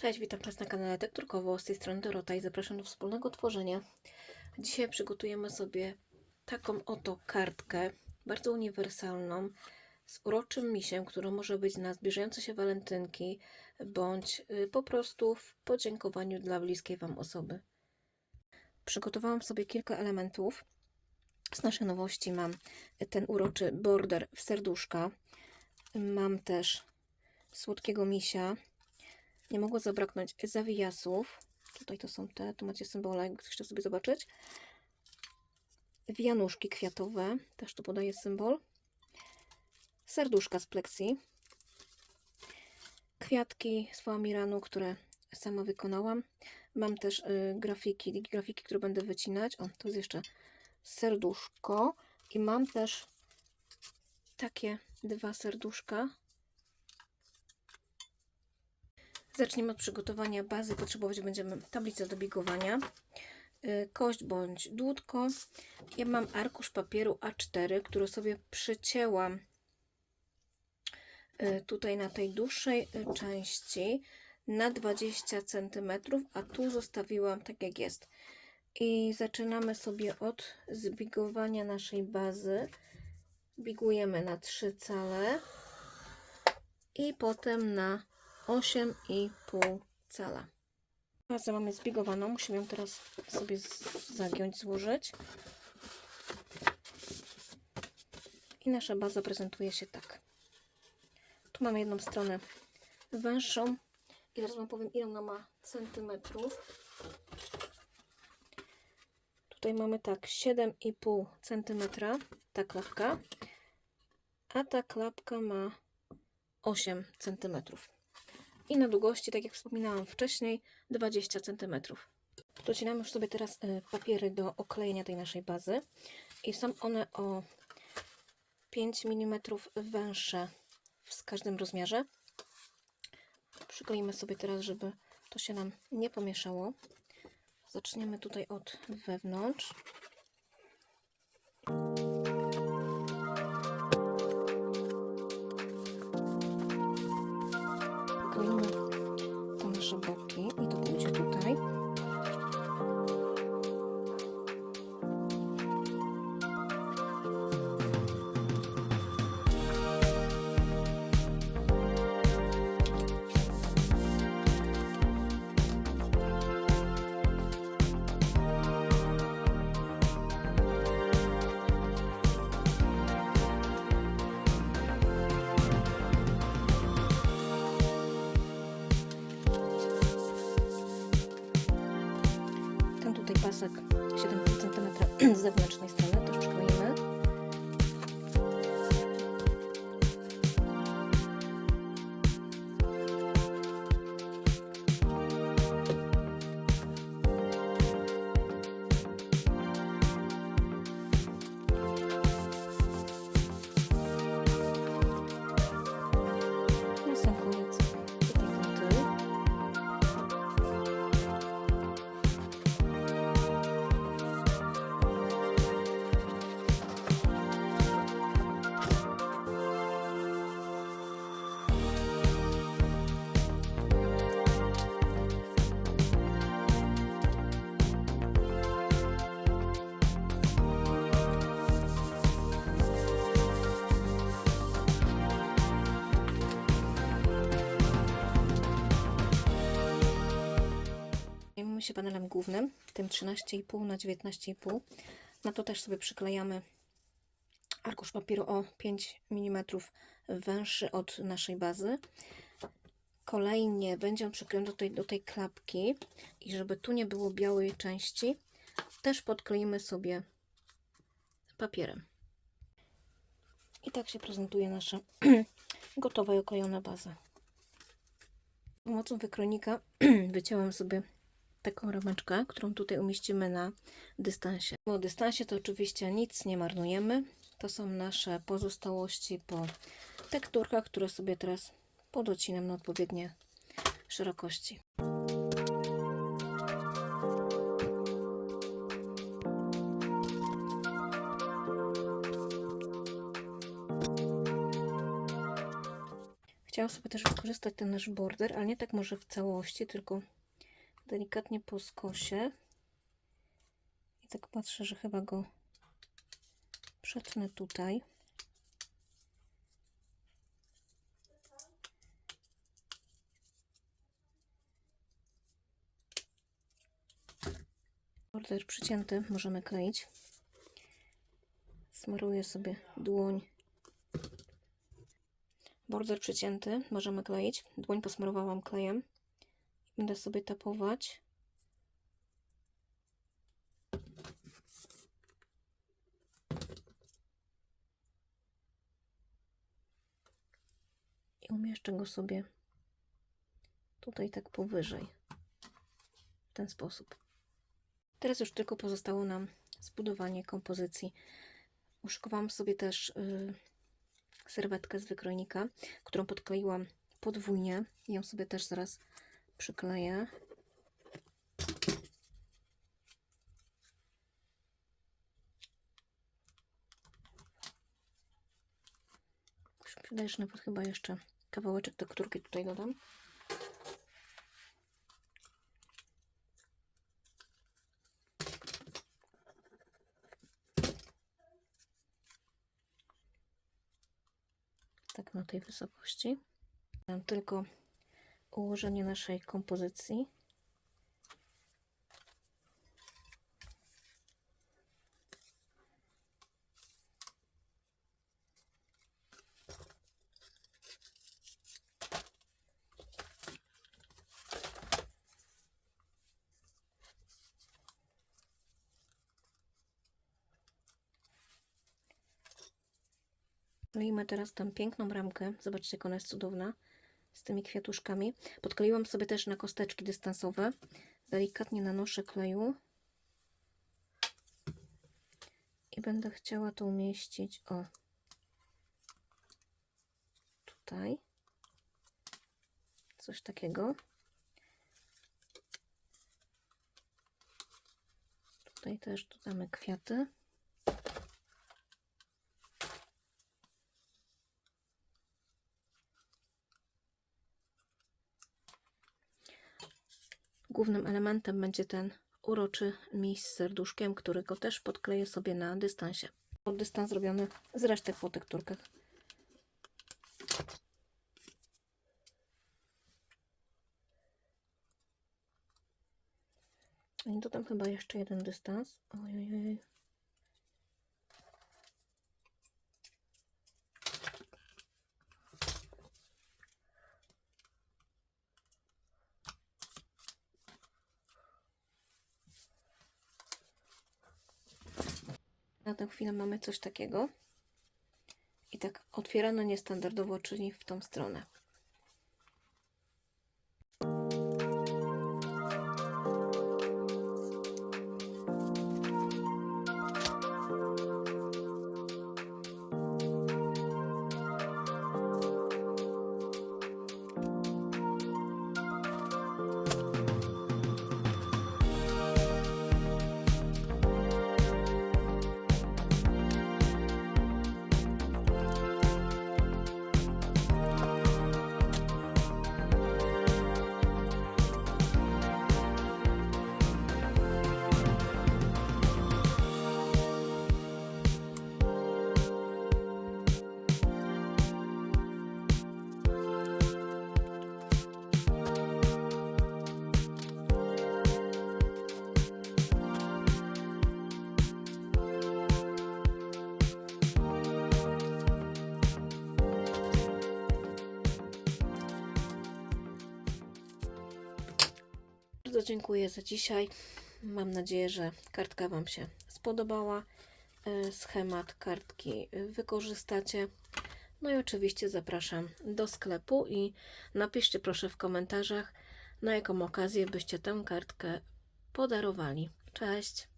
Cześć, witam Was na kanale Tekturkowo, z tej strony Dorota i zapraszam do wspólnego tworzenia. Dzisiaj przygotujemy sobie taką oto kartkę, bardzo uniwersalną, z uroczym misiem, która może być na zbliżające się walentynki, bądź y, po prostu w podziękowaniu dla bliskiej Wam osoby. Przygotowałam sobie kilka elementów. Z naszej nowości mam ten uroczy border w serduszka. Mam też słodkiego misia. Nie mogło zabraknąć zawijasów. Tutaj to są te, tu macie symbole, ktoś chciał sobie zobaczyć. Wianuszki kwiatowe, też tu podaję symbol. Serduszka z pleksji. Kwiatki z foamiranu, które sama wykonałam. Mam też y, grafiki, grafiki, które będę wycinać. O, tu jest jeszcze serduszko. I mam też takie dwa serduszka. Zacznijmy od przygotowania bazy. Potrzebować będziemy tablicę do bigowania, y, kość bądź dłutko. Ja mam arkusz papieru A4, który sobie przycięłam y, tutaj na tej dłuższej y, części na 20 cm, a tu zostawiłam tak jak jest. I zaczynamy sobie od zbigowania naszej bazy. Bigujemy na 3 cale i potem na 8,5 cala. Bazę mamy zbigowaną, musimy ją teraz sobie zagiąć, złożyć. I nasza baza prezentuje się tak. Tu mamy jedną stronę węższą i teraz Wam powiem, ile ona ma centymetrów. Tutaj mamy tak 7,5 centymetra ta klapka, a ta klapka ma 8 centymetrów i na długości, tak jak wspominałam wcześniej, 20 cm. Docinamy już sobie teraz papiery do oklejenia tej naszej bazy i są one o 5 mm węższe w każdym rozmiarze. Przykleimy sobie teraz, żeby to się nam nie pomieszało. Zaczniemy tutaj od wewnątrz. zewnętrznej strony się panelem głównym, tym 13,5 na 19,5. Na to też sobie przyklejamy arkusz papieru o 5 mm węższy od naszej bazy. Kolejnie będzie on przyklejony do tej, do tej klapki i żeby tu nie było białej części, też podkleimy sobie papierem. I tak się prezentuje nasza gotowa i oklejona baza. Pomocą wykrojnika wycięłam sobie taką rameczkę, którą tutaj umieścimy na dystansie. O dystansie to oczywiście nic nie marnujemy. To są nasze pozostałości po tekturkach, które sobie teraz podocinam na odpowiednie szerokości. Chciałam sobie też wykorzystać ten nasz border, ale nie tak może w całości, tylko delikatnie po skosie. I tak patrzę, że chyba go przetnę tutaj. Border przycięty możemy kleić. Smaruję sobie dłoń. Border przycięty możemy kleić. Dłoń posmarowałam klejem. Będę sobie tapować. I umieszczę go sobie tutaj tak powyżej. W ten sposób. Teraz już tylko pozostało nam zbudowanie kompozycji. Uszykowałam sobie też y, serwetkę z wykrojnika, którą podkleiłam podwójnie. Ją sobie też zaraz przykleję. Wydaje się, nawet chyba jeszcze kawałeczek tekturki tutaj dodam. tak na tej wysokości. Tylko ułożenie naszej kompozycji. Kleimy teraz tę piękną ramkę. Zobaczcie, jak ona jest cudowna. Z tymi kwiatuszkami. Podkleiłam sobie też na kosteczki dystansowe. Delikatnie nanoszę kleju. I będę chciała to umieścić, o, tutaj. Coś takiego. Tutaj też dodamy kwiaty. Głównym elementem będzie ten uroczy miś z serduszkiem, którego też podkleję sobie na dystansie. Dystans zrobiony z resztek po tekturkach. I dodam chyba jeszcze jeden dystans. Ojej. Na tę chwilę mamy coś takiego. I tak otwierano niestandardowo, czyli w tą stronę. Bardzo dziękuję za dzisiaj. Mam nadzieję, że kartka Wam się spodobała. E, Schemat kartki wykorzystacie. No i oczywiście zapraszam do sklepu i napiszcie proszę w komentarzach, na jaką okazję byście tę kartkę podarowali. Cześć!